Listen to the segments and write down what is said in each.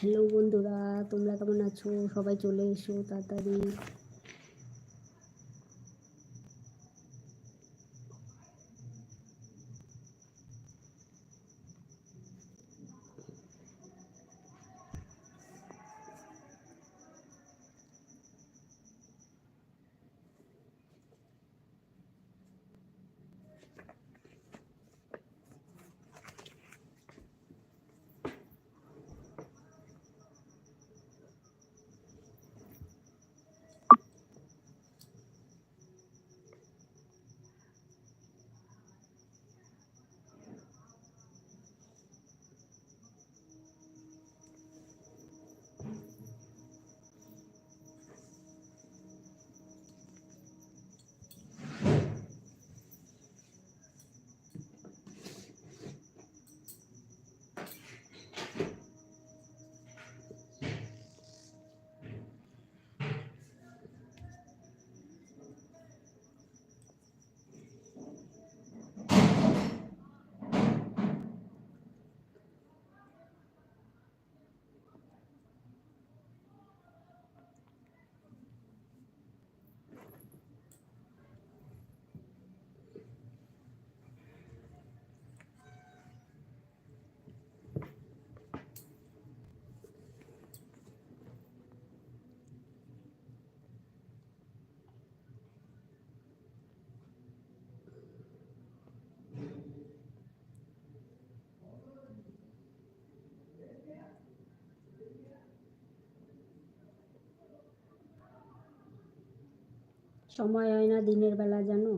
Hello বন্ধুরা তোমরা কেমন আছো? সবাই চলে এসো তাড়াতাড়ি। সময় হয় না দিনের বেলা জানো?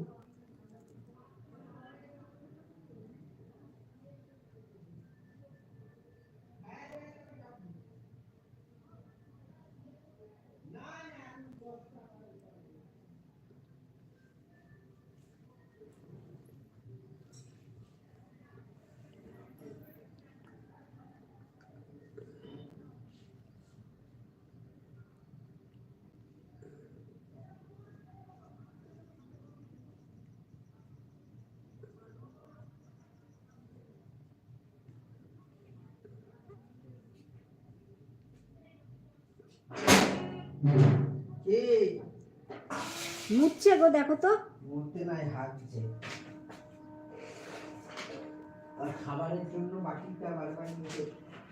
কে? মুচ্ছে গো দেখো তো। নাই হাঁটছে। আর খাবারের জন্য বাকিটা বারবার নিতে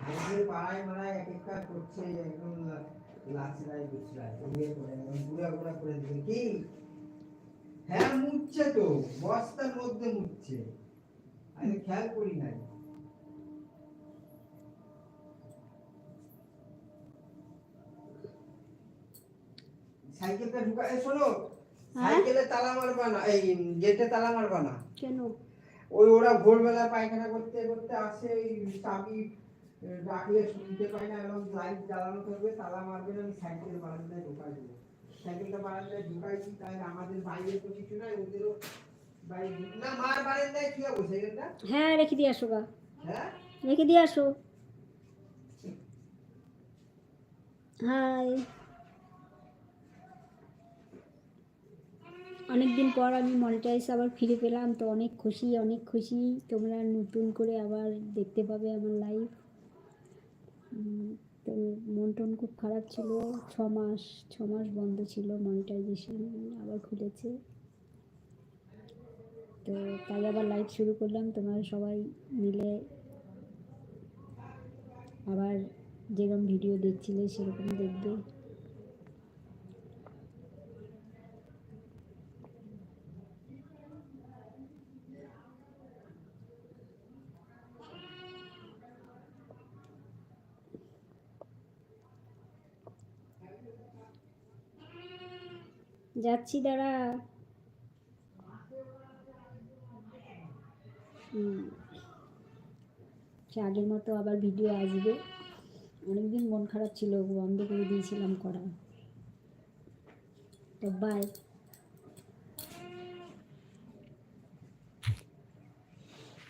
হাঁটছে পাড়ায় মারায় এক একটা করছে একদম লাচড়াই গুছড়াই ইয়ে করে একদম গুড়া গুড়া করে দিবে। কি? হ্যাঁ মুচ্ছে তো বস্তার মধ্যে মুচ্ছে। আমি খেয়াল করি নাই। সাইকেলটা ঢুকা এ শোনো হ্যাঁ? সাইকেলে তালা মারবা না এই গেটে তালা মারবা না। কেন? ওই ওরা ভোরবেলা পায়খানা করতে করতে আসে ওই চাবি ডাকলে শুনতে পায় না এবং লাইট জ্বালানো থাকবে তালা মারবে না আমি সাইকেল বারান্দায় ঢুকাই দেবো। সাইকেলটা বারান্দায় ঢুকাইছি তাহলে আমাদের বাইরে তো কিছু নাই ওদেরও না মার বারান্দায় কি হবে সাইকেলটা? হ্যাঁ রেখে দিয়ে আসো গা। হ্যাঁ? রেখে দিয়ে আসো। হাই। অনেকদিন পর আমি মনিটাইজ আবার ফিরে পেলাম, তো অনেক খুশি অনেক খুশি। তোমরা নতুন করে আবার দেখতে পাবে আমার লাইভ তো মন টন খুব খারাপ ছিল। ছ মাস ছ মাস বন্ধ ছিল মনিটাইজেশন আবার খুলেছে। তো তাই আবার লাইভ শুরু করলাম। তোমরা সবাই মিলে আবার যেরকম ভিডিও দেখছিলে, সেরকম দেখবে। যাচ্ছি, দাঁড়া। আগের মতো আবার ভিডিও আসবে। অনেকদিন মন খারাপ ছিল বন্ধ করে দিয়েছিলাম করা। তো বাই